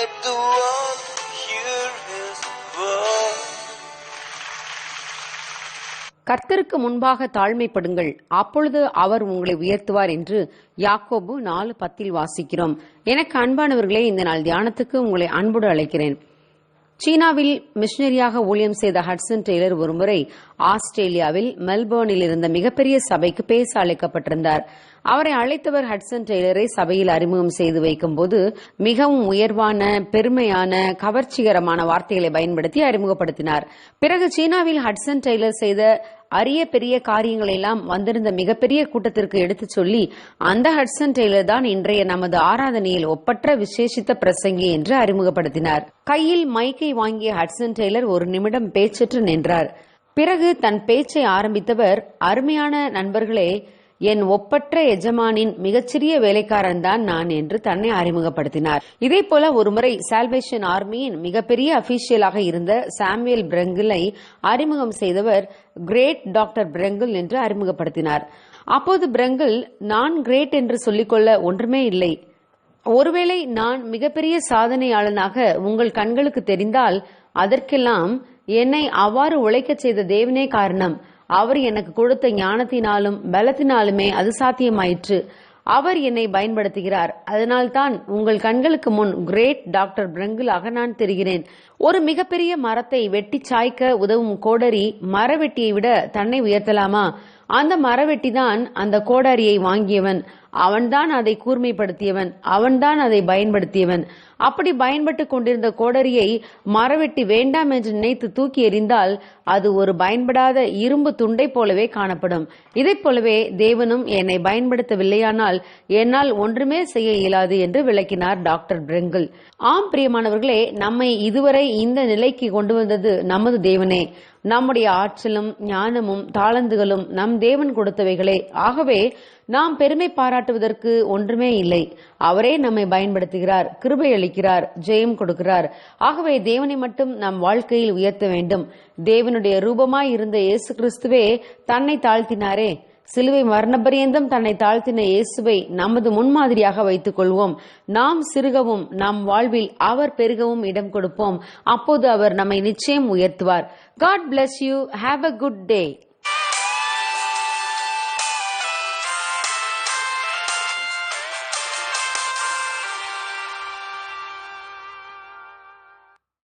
Let the world hear his word. கர்த்தருக்கு முன்பாக தாழ்மைப்படுங்கள். அப்பொழுது அவர் உங்களை உயர்த்துவார் என்று யாக்கோபு நாலு பத்தில் வாசிக்கிறோம். எனக்கு அன்பானவர்களே இந்த நாள் தியானத்துக்கு உங்களை அன்போடு அழைக்கிறேன். சீனாவில் மிஷனரியாக ஊழியம் செய்த ஹட்சன் டெய்லர் ஒருமுறை ஆஸ்திரேலியாவில் மெல்போர்னில் இருந்த மிகப்பெரிய சபைக்கு பேச அழைக்கப்பட்டிருந்தார். அவரை அழைத்தவர் ஹட்சன் டெய்லரை சபையில் அறிமுகம் செய்து வைக்கும்போது மிகவும் உயர்வான பெருமையான கவர்ச்சிகரமான வார்த்தைகளை பயன்படுத்தி அறிமுகப்படுத்தினார். பிறகு சீனாவில் ஹட்சன் டெய்லர் செய்த அரிய பெரிய காரியங்களை எல்லாம் வந்திருந்த மிகப்பெரிய கூட்டத்திற்கு எடுத்துச் சொல்லி அந்த ஹட்சன் டெய்லர் தான் இன்றைய நமது ஆராதனையில் ஒப்பற்ற விசேஷித்த பிரசங்கி என்று அறிமுகப்படுத்தினார். கையில் மைக்கை வாங்கிய ஹட்சன் டெய்லர் ஒரு நிமிடம் பேச்சற்று நின்றார். பிறகு தன் பேச்சை ஆரம்பித்தவர் அருமையான நண்பர்களே என் ஒப்பற்ற எஜமானின் மிகச்சிறிய வேலைக்காரன் தான் நான் என்று தன்னை அறிமுகப்படுத்தினார். இதே போல ஒருமுறை சால்வேஷன் ஆர்மியின் மிகப்பெரிய அபிஷியலாக இருந்த சாமுவேல் பிரங்கிளை அறிமுகம் செய்தவர் கிரேட் டாக்டர் பிரங்கிள் என்று அறிமுகப்படுத்தினார். அப்போது பிரங்கிள் நான் கிரேட் என்று சொல்லிக்கொள்ள ஒன்றுமே இல்லை. ஒருவேளை நான் மிகப்பெரிய சாதனையாளனாக உங்கள் கண்களுக்கு தெரிந்தால் அதற்கெல்லாம் என்னை அவ்வாறு உழைக்கச் செய்த தேவனே காரணம். அவர் எனக்கு கொடுத்த ஞானத்தினாலும் பலத்தினாலுமே அது சாத்தியமாயிற்று. அவர் என்னை பயன்படுத்துகிறார். அதனால்தான் உங்கள் கண்களுக்கு முன் கிரேட் டாக்டர் பிரங்குலாக நான் தெரிகிறேன். ஒரு மிகப்பெரிய மரத்தை வெட்டி சாய்க்க உதவும் கோடரி மரவெட்டியை விட தன்னை உயர்த்தலாமா? அந்த மரவெட்டி தான் அந்த கோடாரியை வாங்கியவன். அவன்தான் அதை கூர்மைப்படுத்தியவன் அவன்தான் அதை பயன்படுத்தியவன். அப்படி பயன்பட்டு கொண்டிருந்த கோடரியை மரவெட்டி வேண்டாம் என்று நினைத்து தூக்கி எறிந்தால் அது ஒரு பயன்படாத இரும்பு துண்டை போலவே காணப்படும். இதைப் போலவே தேவனும் என்னை பயன்படுத்தவில்லையானால் என்னால் ஒன்றுமே செய்ய இயலாது என்று விளக்கினார் டாக்டர் பிரெங்கிள் ஆம் பிரியமானவர்களே நம்மை இதுவரை இந்த நிலைக்கு கொண்டு வந்தது நமது தேவனே. நம்முடைய ஆற்றலும் ஞானமும் தாளந்துகளும் நம் தேவன் கொடுத்தவைகளே. ஆகவே நாம் பெருமை பாராட்டுவதற்கு ஒன்றுமே இல்லை. அவரே நம்மை பயன்படுத்துகிறார் கிருபை அளிக்கிறார் ஜெயம் கொடுக்கிறார். ஆகவே தேவனை மட்டும் நம் வாழ்க்கையில் உயர்த்த வேண்டும். தேவனுடைய ரூபமாய் இருந்த இயேசு கிறிஸ்துவே தன்னை தாழ்த்தினாரே. சிலுவை மரணபரியந்தம் தன்னை தாழ்த்தின இயேசுவை நமது முன்மாதிரியாக வைத்துக் கொள்வோம் நாம் சிறுகவும் நம் வாழ்வில் அவர் பெருகவும் இடம் கொடுப்போம். அப்போது அவர் நம்மை நிச்சயம் உயர்த்துவார். God bless you have a good day